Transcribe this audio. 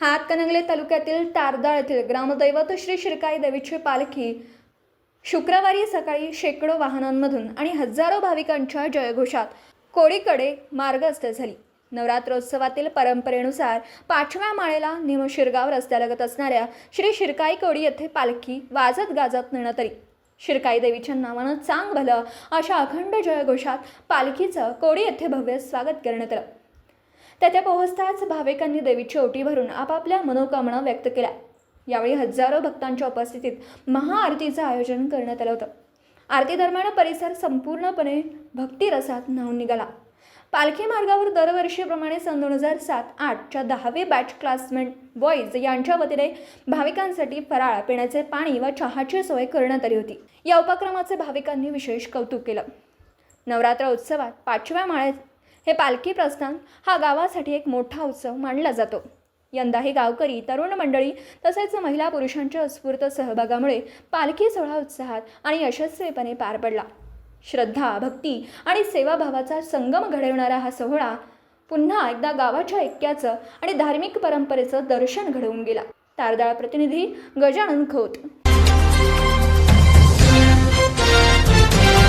हातकणंगले तालुक्यातील तारदाळ येथील ग्रामदैवत श्री शिरकाई देवीची पालखी शुक्रवारी सकाळी शेकडो वाहनांमधून आणि हजारो भाविकांच्या जयघोषात कोडीकडे मार्गस्थ झाली. नवरात्रोत्सवातील परंपरेनुसार पाचव्या माळेला निमशिरगाव रस्त्यालगत असणाऱ्या श्री शिरकाई कोडी येथे पालखी वाजत गाजत नेण्यात आली शिरकाई देवीच्या नावानं चांग भलं अशा अखंड जयघोषात पालखीचं कोडी येथे भव्य स्वागत करण्यात आलं. तेथे पोहोचताच भाविकांनी देवीची ओटी भरून आपापल्या मनोकामना व्यक्त केल्या. यावेळी हजारो भक्तांच्या उपस्थितीत महाआरतीचं आयोजन करण्यात आलं होतं. आरती दरम्यान परिसर संपूर्णपणे भक्तिरसात न्हावून निघाला. पालखी मार्गावर दरवर्षीप्रमाणे सन दोन हजार सात आठच्या दहावी बॅच क्लासमेट बॉईज यांच्या वतीने भाविकांसाठी फराळ पिण्याचे पाणी व चहाची सोय करण्यात आली होती. या उपक्रमाचे भाविकांनी विशेष कौतुक केलं. नवरात्र उत्सवात पाचव्या माळ्यात हे पालखी प्रस्थान हा गावासाठी एक मोठा उत्सव मानला जातो. यंदाही गावकरी तरुण मंडळी तसेच महिला पुरुषांच्या उत्स्फूर्त सहभागामुळे पालखी सोहळा उत्साहात आणि यशस्वीपणे पार पडला. श्रद्धा भक्ती आणि सेवाभावाचा संगम घडवणारा हा सोहळा पुन्हा एकदा गावाच्या ऐक्याचं आणि धार्मिक परंपरेचं दर्शन घडवून गेला. तारदाळ प्रतिनिधी गजानन खोत